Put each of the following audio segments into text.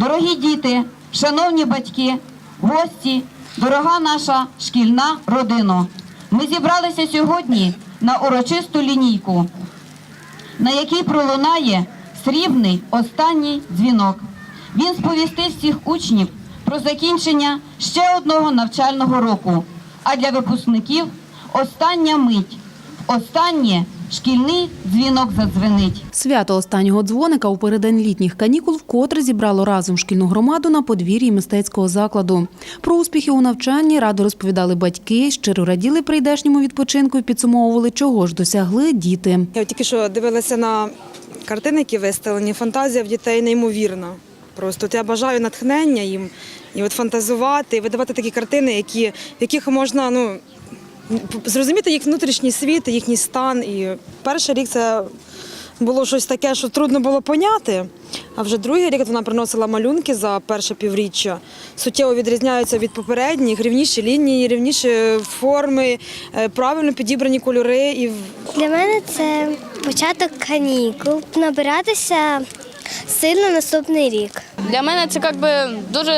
Дорогі діти, шановні батьки, гості, дорога наша шкільна родина. Ми зібралися сьогодні на урочисту лінійку, на якій пролунає срібний останній дзвінок. Він сповістить всіх учнів про закінчення ще одного навчального року, а для випускників остання мить, останнє шкільний дзвінок задзвенить. Свято останнього дзвоника у переддень літніх канікул вкотре зібрало разом шкільну громаду на подвір'ї мистецького закладу. Про успіхи у навчанні радо розповідали батьки, щиро раділи прийдешньому відпочинку і підсумовували, чого ж досягли діти. Я тільки що дивилася на картини, які виставлені. Фантазія в дітей неймовірна. Просто от я бажаю натхнення їм і от фантазувати, і видавати такі картини, які, в яких можна ну, зрозуміти їх внутрішній світ, їхній стан. І перший рік це було щось таке, що трудно було поняти. А вже другий рік вона приносила малюнки за перше півріччя. Суттєво відрізняються від попередніх, рівніші лінії, рівніші форми, е, правильно підібрані кольори. І Для мене це початок канікул. Набиратися сильно наступний рік. Для мене це як би дуже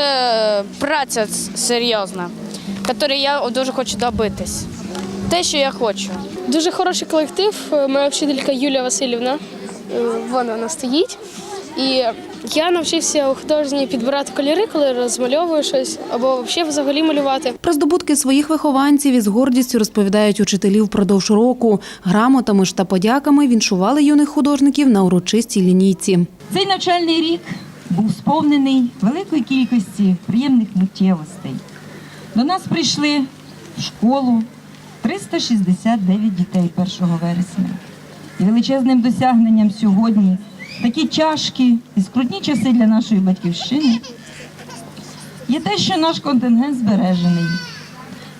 праця серйозна, якої я дуже хочу добитись. Те, що я хочу. Дуже хороший колектив. Моя вчителька Юлія Васильівна. е, Вон вона стоїть. І я навчився у художній підбирати кольори, коли розмальовую щось, або взагалі взагалі малювати. Про здобутки своїх вихованців із гордістю розповідають учителі впродовж року. Грамотами ж та подяками віншували юних художників на урочистій лінійці. Цей навчальний рік був сповнений великої кількості приємних миттєвостей. До нас прийшли в школу 369 дітей 1 вересня. І величезним досягненням сьогодні такі тяжкі і скрутні часи для нашої батьківщини є те, що наш контингент збережений,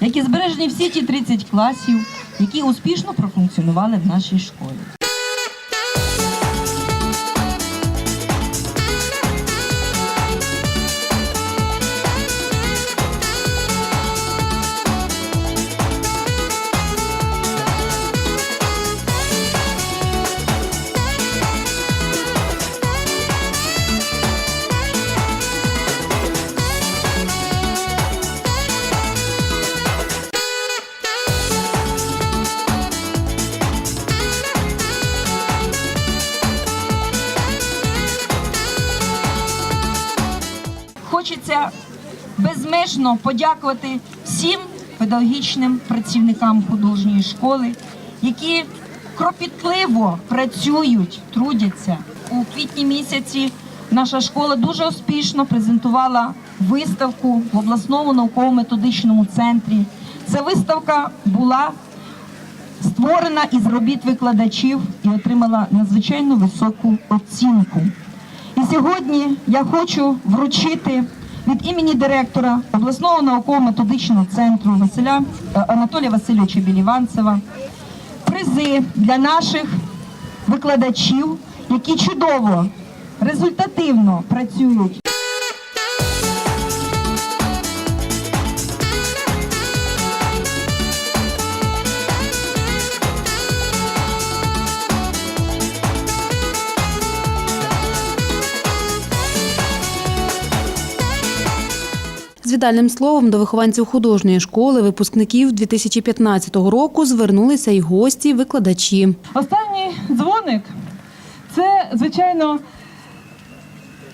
як і збережені всі ті 30 класів, які успішно профункціонували в нашій школі. Хочеться безмежно подякувати всім педагогічним працівникам художньої школи, які кропітливо працюють, трудяться. У квітні місяці наша школа дуже успішно презентувала виставку в обласному науково-методичному центрі. Ця виставка була створена із робіт викладачів і отримала надзвичайно високу оцінку. І сьогодні я хочу вручити від імені директора обласного науково-методичного центру Василя е, Анатолія Васильовича Біліванцева. Призи для наших викладачів, які чудово, результативно працюють вітальним словом до вихованців художньої школи, випускників 2015 року звернулися й гості, викладачі. Останній дзвоник це, звичайно,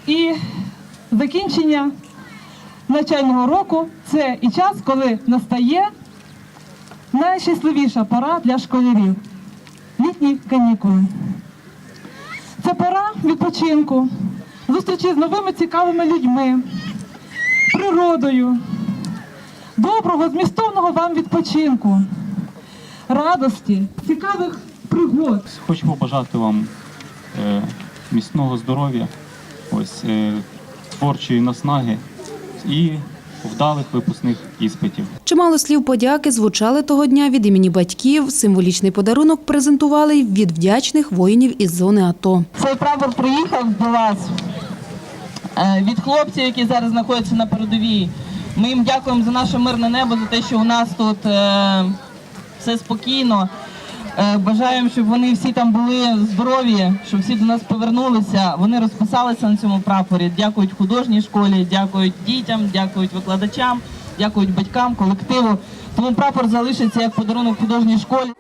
і закінчення навчального року. Це і час, коли настає найщасливіша пора для школярів літні канікули. Це пора відпочинку, зустрічі з новими цікавими людьми, природою, доброго, змістовного вам відпочинку, радості, цікавих пригод. Хочу побажати вам е, міцного здоров'я, ось е, творчої наснаги і вдалих випускних іспитів. Чимало слів подяки звучали того дня від імені батьків. Символічний подарунок презентували від вдячних воїнів із зони АТО. Цей прапор приїхав до вас від хлопців, які зараз знаходяться на передовій. Ми їм дякуємо за наше мирне небо, за те, що у нас тут е, все спокійно. Е, Бажаємо, щоб вони всі там були здорові, щоб всі до нас повернулися. Вони розписалися на цьому прапорі. Дякують художній школі, дякують дітям, дякують викладачам, дякують батькам, колективу. Тому прапор залишиться як подарунок художній школі.